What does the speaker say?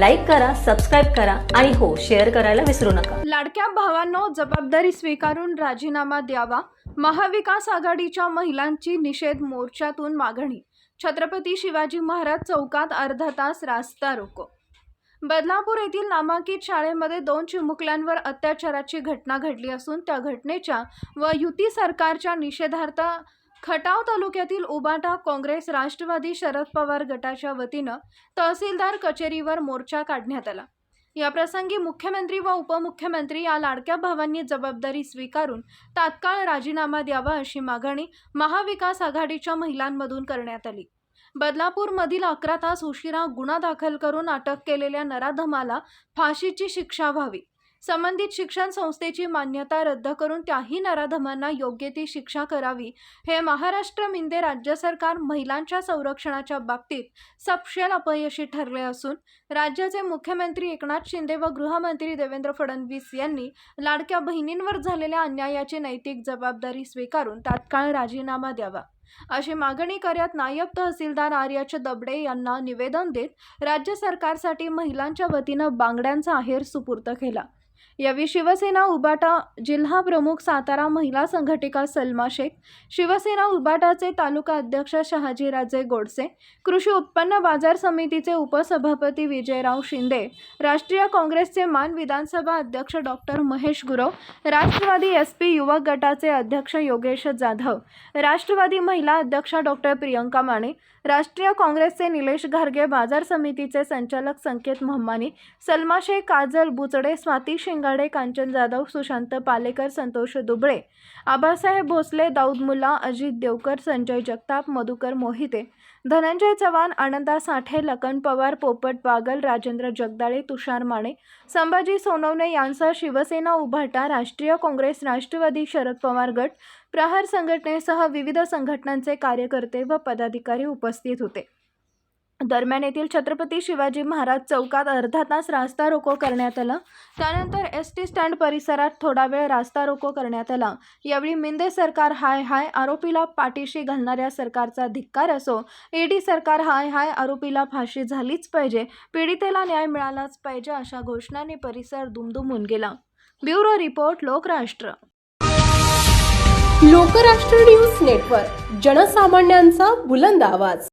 Like करा subscribe करा आणि हो शेअर करायला विसरू नका. लाडक्या भावांनो जबाबदारी स्वीकारून राजीनामा द्यावा. महाविकास आघाडीच्या महिलांची निषेध मोर्चातून मागणी. छत्रपती शिवाजी महाराज चौकात अर्धा तास रास्ता रोको. बदलापूर येथील नामांकित शाळेमध्ये दोन चिमुकल्यांवर अत्याचाराची घटना घडली असून त्या घटनेच्या व युती सरकारच्या निषेधार्थ खटाव तालुक्यातील उबाटा काँग्रेस राष्ट्रवादी शरद पवार गटाच्या वतीनं तहसीलदार कचेरीवर मोर्चा काढण्यात आला. या प्रसंगी मुख्यमंत्री व उपमुख्यमंत्री या लाडक्या भावांनी जबाबदारी स्वीकारून तात्काळ राजीनामा द्यावा अशी मागणी महाविकास आघाडीच्या महिलांमधून करण्यात आली. बदलापूरमधील अकरा तास उशिरा गुन्हा दाखल करून अटक केलेल्या नराधमाला फाशीची शिक्षा व्हावी. संबंधित शिक्षण संस्थेची मान्यता रद्द करून त्याही नराधमांना योग्य ती शिक्षा करावी. हे महाराष्ट्र मिंदे राज्य सरकार महिलांच्या संरक्षणाच्या बाबतीत सपशेल अपयशी ठरले असून राज्याचे मुख्यमंत्री एकनाथ शिंदे व गृहमंत्री देवेंद्र फडणवीस यांनी लाडक्या बहिणींवर झालेल्या अन्यायाची नैतिक जबाबदारी स्वीकारून तात्काळ राजीनामा द्यावा. अशी मागणी करत नायब तहसीलदार आर्याच दबडे यांना निवेदन देत राज्य सरकारसाठी महिलांच्या वतीनं बांगड्यांचा आहेर सुपूर्त केला. यावेळी शिवसेना उबाटा जिल्हा प्रमुख सातारा महिला संघटिका सलमा शेख शिवसेना उबाटाचे तालुका अध्यक्ष शहाजीराजे गोडसे कृषी उत्पन्न बाजार समितीचे उपसभापती विजयराव शिंदे राष्ट्रीय काँग्रेसचे मान विधानसभा अध्यक्ष doctor Mahesh Gurav Rashtravadi S P युवक गटाचे अध्यक्ष योगेश जाधव राष्ट्रवादी महिला अध्यक्ष डॉक्टर प्रियंका माने राष्ट्रीय काँग्रेसचे निलेश घारगे बाजार समितीचे संचालक संकेत मोहमानी सलमा शेख काजल बुचडे स्वाती शिंगाडे कांचन जाधव सुशांत पालेकर संतोष दुबळे आबासाहेब भोसले दाऊद मुल्ला अजित देवकर संजय जगताप मधुकर मोहिते धनंजय चव्हाण आनंदा साठे लखन पवार पोपट बागल राजेंद्र जगदाळे तुषार माने संभाजी सोनवणे यांसह शिवसेना उभाटा राष्ट्रीय काँग्रेस राष्ट्रवादी शरद पवार गट प्रहार संघटनेसह विविध संघटनांचे कार्यकर्ते व पदाधिकारी उपस्थित होते. दरम्यान येथील छत्रपती शिवाजी महाराज चौकात अर्धा तास रास्ता रोको करण्यात आला. त्यानंतर एस टी स्टँड परिसरात थोडा वेळ रास्ता रोको करण्यात आला. यावेळी मिंदे सरकार हाय हाय आरोपीला पाठीशी घालणाऱ्या सरकारचा धिक्कार असो ईडी सरकार हाय हाय आरोपीला फाशी झालीच पाहिजे पीडितेला न्याय मिळालाच पाहिजे अशा घोषणांनी परिसर दुमदुमून गेला. Bureau report Lokrashtra. Lokrashtra news network जनसामान्यांचा बुलंद आवाज.